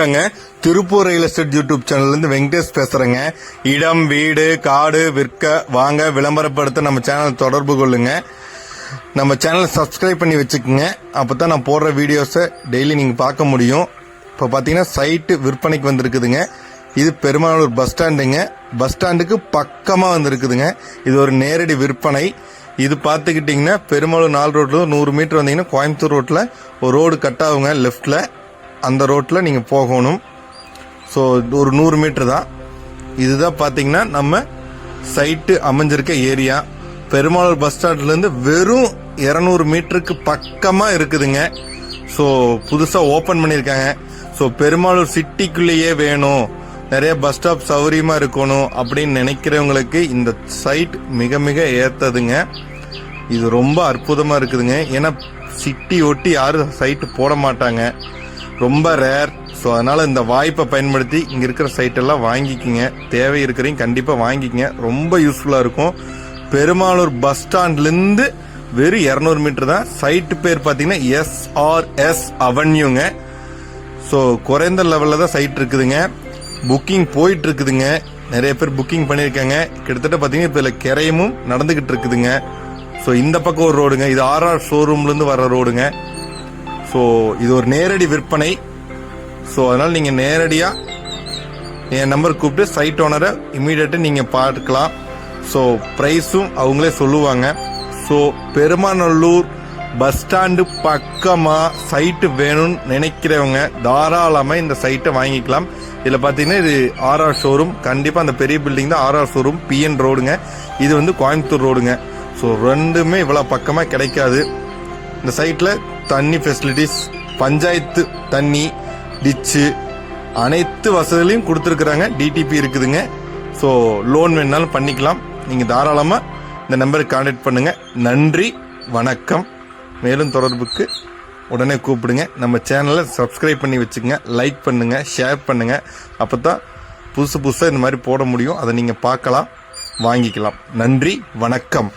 வணக்கங்க Tiruppur real estate YouTube சேனல்ல இருந்து வெங்கடேஷ் பேசுறேங்க. இடம் வீடு காடு விற்க வாங்க விளம்பரப்படுத்த நம்ம சேனல் தொடர்பு கொள்ளுங்க. நம்ம சேனலை சப்ஸ்கிரைப் பண்ணி வச்சுக்கோங்க. அப்பதான் நான் போடுற வீடியோஸை டெய்லி நீங்க பார்க்க முடியும். இப்போ பார்த்தீங்கன்னா சைட்டு விற்பனைக்கு வந்திருக்குதுங்க. இது பெருமாளூர் பஸ் ஸ்டாண்டுங்க பஸ் ஸ்டாண்டுக்கு பக்கமாக வந்திருக்குதுங்க. இது ஒரு நேரடி விற்பனை. இது பார்த்துக்கிட்டிங்கன்னா பெருமாளூர் நாலு ரோட்டில் நூறு மீட்டர் வந்தீங்கன்னா கோயம்புத்தூர் ரோட்டில் ஒரு ரோடு கட் ஆகுங்க லெஃப்ட்டில் அந்த ரோட்டில் நீங்கள் போகணும். ஸோ ஒரு நூறு மீட்டர் தான். இதுதான் பார்த்தீங்கன்னா நம்ம சைட்டு அமைஞ்சிருக்க ஏரியா பெருமாள் பஸ் ஸ்டாண்ட்லேருந்து வெறும் இரநூறு மீட்டருக்கு பக்கமாக இருக்குதுங்க. ஸோ புதுசாக ஓப்பன் பண்ணியிருக்காங்க. ஸோ பெருமாளூர் சிட்டிக்குள்ளேயே வேணும். நிறைய பஸ் ஸ்டாப் சௌகரியமாக இருக்கணும் அப்படின்னு நினைக்கிறவங்களுக்கு இந்த சைட் மிக மிக ஏற்றதுங்க இது ரொம்ப அற்புதமாக இருக்குதுங்க. ஏன்னா சிட்டி ஒட்டி யாரும் சைட்டு போட மாட்டாங்க. ரொம்ப ரேர் ஸோ அதனால இந்த வாய்ப்பை பயன்படுத்தி இங்கே இருக்கிற சைட்டெல்லாம் வாங்கிக்கிங்க. தேவை இருக்கிறையும் கண்டிப்பாக வாங்கிக்கிங்க. ரொம்ப யூஸ்ஃபுல்லாக இருக்கும். பெருமாளூர் பஸ் ஸ்டாண்ட்லேருந்து வெறும் இரநூறு மீட்டர் தான். சைட்டு பேர் பார்த்தீங்கன்னா எஸ்ஆர்எஸ் அவென்யூங்க ஸோ குறைந்த லெவலில் தான் சைட் இருக்குதுங்க. புக்கிங் போயிட்டு இருக்குதுங்க நிறைய பேர் புக்கிங் பண்ணியிருக்காங்க. கிட்டத்தட்ட பார்த்தீங்கன்னா இப்போ இதில் கிரையமும் நடந்துக்கிட்டு இருக்குதுங்க ஸோ இந்த பக்கம் ஒரு ரோடுங்க இது ஆர்ஆர் ஷோரூம்லேருந்து வர ரோடுங்க ஸோ இது ஒரு நேரடி விற்பனை. ஸோ அதனால் நீங்கள் நேரடியாக என் நம்பர் கூப்பிட்டு சைட் ஓனரை இமீடியட்டாக நீங்கள் பார்க்கலாம். ஸோ ப்ரைஸும் அவங்களே சொல்லுவாங்க. ஸோ பெருமாநல்லூர் பஸ் ஸ்டாண்டு பக்கமாக சைட்டு வேணும்னு நினைக்கிறவங்க தாராளமாக இந்த சைட்டை வாங்கிக்கலாம். இதில் பார்த்தீங்கன்னா இது ஆர்ஆர் ஷோரூம் கண்டிப்பாக அந்த பெரிய பில்டிங் தான் ஆர்ஆர் ஷோரூம் பிஎன் ரோடுங்க இது வந்து கோயம்புத்தூர் ரோடுங்க ஸோ ரெண்டுமே இவ்வளோ பக்கமாக கிடைக்காது. இந்த சைட்டில் தண்ணி ஃபெசிலிட்டிஸ் பஞ்சாயத்து தண்ணி டிச்சு அனைத்து வசதிகளையும் கொடுத்துருக்குறாங்க. டிடிபி இருக்குதுங்க. ஸோ லோன் வேணாலும் பண்ணிக்கலாம். நீங்கள் தாராளமாக இந்த நம்பருக்கு கான்டாக்ட் பண்ணுங்கள் நன்றி வணக்கம். மேலும் தொடர்புக்கு உடனே கூப்பிடுங்க. நம்ம சேனலை சப்ஸ்கிரைப் பண்ணி வச்சுக்கோங்க. லைக் பண்ணுங்கள் ஷேர் பண்ணுங்கள் அப்போ தான் புதுசு புதுசாக இந்த மாதிரி போட முடியும். அதை நீங்கள் பார்க்கலாம் வாங்கிக்கலாம். நன்றி வணக்கம்.